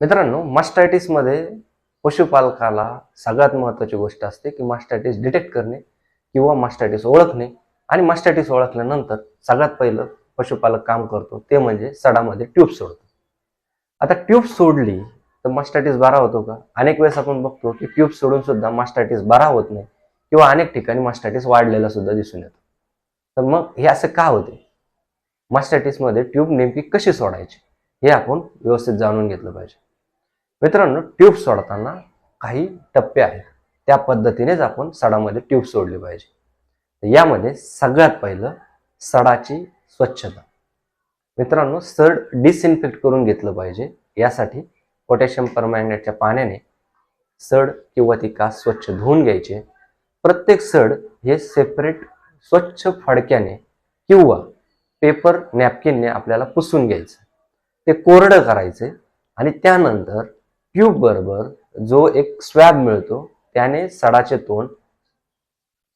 मित्रांनो मास्टायटिसमध्ये पशुपालकाला सगळ्यात महत्त्वाची गोष्ट असते की मास्टायटिस डिटेक्ट करणे किंवा मास्टायटिस ओळखणे. आणि मास्टायटिस ओळखल्यानंतर सगळ्यात पहिलं पशुपालक काम करतो ते म्हणजे सडामध्ये ट्यूब सोडतो. आता ट्यूब सोडली तर मास्टायटिस बरा होतो का? अनेक वेळेस आपण बघतो की ट्यूब सोडून सुद्धा मास्टायटिस बरा होत नाही किंवा अनेक ठिकाणी मास्टायटिस वाढलेला सुद्धा दिसून येतो. तर मग हे असं का होते? मास्टायटिसमध्ये ट्यूब नेमकी कशी सोडायची? हे आपण व्यवस्थित जाणून घेतलं पाहिजे. मित्रांनो ट्यूब सोडताना काही टप्पे आहेत. त्या पद्धतीनेच आपण सडामध्ये ट्यूब सोडली पाहिजे. यामध्ये सगळ्यात पहिलं सडाची स्वच्छता. मित्रांनो सड डिसइन्फेक्ट करून घेतलं पाहिजे. यासाठी पोटॅशियम परमॅंगनेटच्या पाण्याने सड किंवा ती कास स्वच्छ धुवून घ्यायचे. प्रत्येक सड हे सेपरेट स्वच्छ फडक्याने किंवा पेपर नॅपकिनने आपल्याला पुसून घ्यायचं. ते कोरडं करायचे आणि त्यानंतर ट्यूब बरोबर जो एक स्वॅब मिळतो त्याने सडाचे तोंड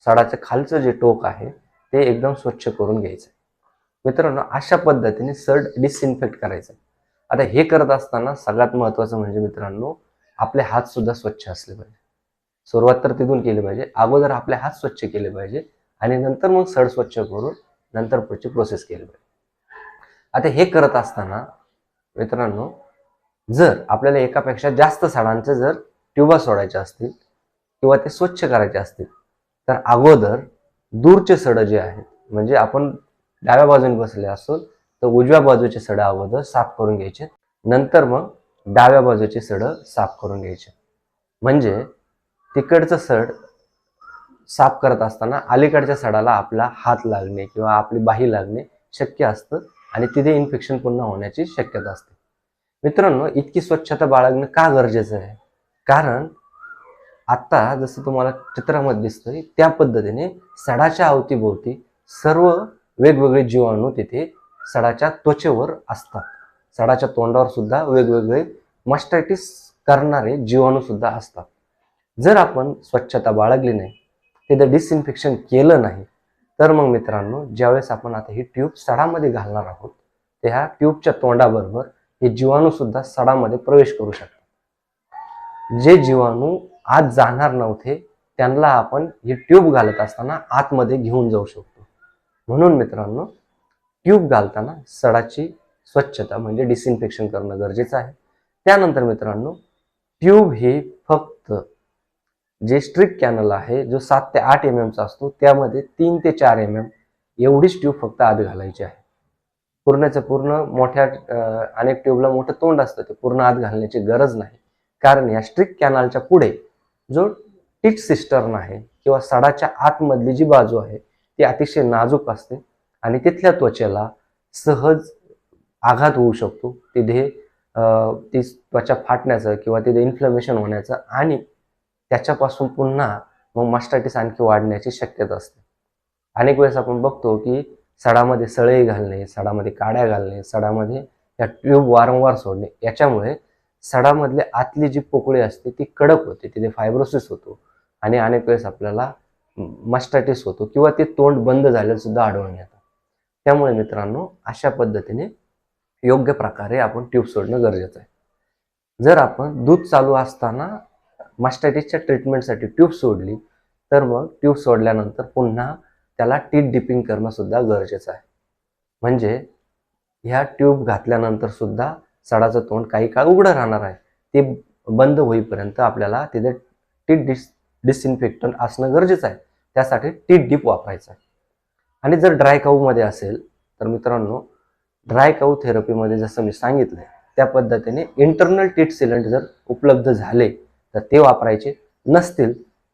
सडाचं खालचं जे टोक आहे ते एकदम स्वच्छ करून घ्यायचं. मित्रांनो अशा पद्धतीने सड डिसइन्फेक्ट करायचं. आता हे करत असताना सगळ्यात महत्त्वाचं म्हणजे मित्रांनो आपले हात सुद्धा स्वच्छ असले पाहिजे. सुरुवात तर तिथून केली पाहिजे. अगोदर आपले हात स्वच्छ केले पाहिजे आणि नंतर मग सड स्वच्छ करून नंतर पुढची प्रोसेस केली पाहिजे. आता हे करत असताना मित्रांनो जर आपल्याला एकापेक्षा जास्त सडांचे जर ट्युबा सोडायच्या असतील किंवा ते स्वच्छ करायचे असतील तर अगोदर दूरचे सड जे आहेत म्हणजे आपण डाव्या बाजूने बसले असो तर उजव्या बाजूचे सड अगोदर साफ करून घ्यायचे. नंतर मग डाव्या बाजूचे सड साफ करून घ्यायचे. म्हणजे तिकडचं सड साफ करत असताना अलीकडच्या सडाला आपला हात लागणे किंवा आपली बाही लागणे शक्य असतं आणि तिथे इन्फेक्शन पुन्हा होण्याची शक्यता असते. मित्रांनो इतकी स्वच्छता बाळगणं का गरजेचं आहे? कारण आता जसं तुम्हाला चित्रामध्ये दिसतंय त्या पद्धतीने सडाच्या अवतीभोवती सर्व वेगवेगळे जीवाणू तिथे सडाच्या त्वचेवर असतात. सडाच्या तोंडावर सुद्धा वेगवेगळे मास्टायटिस करणारे जीवाणू सुद्धा असतात. जर आपण स्वच्छता बाळगली नाही तिथे डिसइन्फेक्शन केलं नाही तर मग मित्रांनो ज्यावेळेस आपण आता ही ट्यूब सडामध्ये घालणार आहोत त्या ट्यूबच्या तोंडाबरोबर हे जीवाणू सुद्धा सडामध्ये प्रवेश करू शकतात. जे जीवाणू आत जाणार नव्हते त्यांना आपण ही ट्यूब घालत असताना आतमध्ये घेऊन जाऊ शकतो. म्हणून मित्रांनो ट्यूब घालताना सडाची स्वच्छता म्हणजे डिसइन्फेक्शन करणं गरजेचं आहे. त्यानंतर मित्रांनो ट्यूब हे फक्त जे स्ट्रिक कॅनल आहे जो सात ते आठ एम एमचा असतो त्यामध्ये तीन ते चार एम एम एवढीच ट्यूब फक्त आत घालायची आहे. पूर्णचं पूर्ण मोठ्या अनेक ट्यूबला मोठं तोंड असतं ते पूर्ण आत घालण्याची गरज नाही. कारण या स्ट्रिक कॅनलच्या पुढे जो टिट सिस्टर्न आहे किंवा सडाच्या आतमधली जी बाजू आहे ती अतिशय नाजूक असते आणि तिथल्या त्वचेला सहज आघात होऊ शकतो. तिथे ती त्वचा फाटण्याचं किंवा तिथे इन्फ्लमेशन होण्याचं आणि त्याच्यापासून पुन्हा मग मास्टायटिस आणखी वाढण्याची शक्यता असते. अनेक वेळेस आपण बघतो की सडामध्ये सळे घालणे सडामध्ये काड्या घालणे सडामध्ये या ट्यूब वारंवार सोडणे. याच्यामुळे सडामधले आतली जी पोकळी असते ती कडक होते तिथे फायब्रोसिस होतो आणि अनेक वेळेस आपल्याला मास्टायटिस होतो किंवा ते तोंड बंद झालेलं सुद्धा आढळून येतं. त्यामुळे मित्रांनो अशा पद्धतीने योग्य प्रकारे आपण ट्यूब सोडणं गरजेचं आहे. जर आपण दूध चालू असताना मास्टायटिसच्या ट्रीटमेंटसाठी ट्यूब सोडली तर मग ट्यूब सोडल्यानंतर पुन्हा त्याला टीट डिपिंग करणं सुद्धा गरजेचं आहे. म्हणजे ह्या ट्यूब घातल्यानंतर सुद्धा सडाचं तोंड काही काळ उघडं राहणार आहे. ते बंद होईपर्यंत आपल्याला तिथे टीट डिस डिसइन्फेक्टंट असणं गरजेचं आहे. त्यासाठी टीट डिप वापरायचं आहे. आणि जर ड्राय काऊमध्ये असेल तर मित्रांनो ड्राय काऊ थेरपीमध्ये जसं मी सांगितलं त्या पद्धतीने इंटरनल टीट सिलेंट जर उपलब्ध झाले तर ते वापरायचे नसतील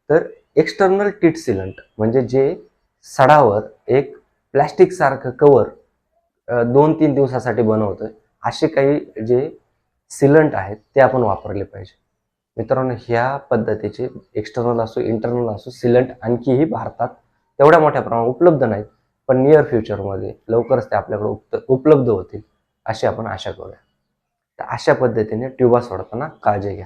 तर एक्सटर्नल टीट सिलंट म्हणजे जे सडावर एक प्लॅस्टिक सारखं कवर दोन तीन दिवसासाठी बनवतं असे काही जे सिलंट आहेत ते आपण वापरले पाहिजे. मित्रांनो ह्या पद्धतीचे एक्सटर्नल असो इंटरनल असो सिलंट आणखीही भारतात तेवढ्या मोठ्या प्रमाणात उपलब्ध नाहीत. पण नियर फ्युचरमध्ये लवकरच ते आपल्याकडे उप उपलब्ध होतील अशी आपण आशा करूया. तर अशा पद्धतीने ट्युबा सोडताना काळजी घ्या.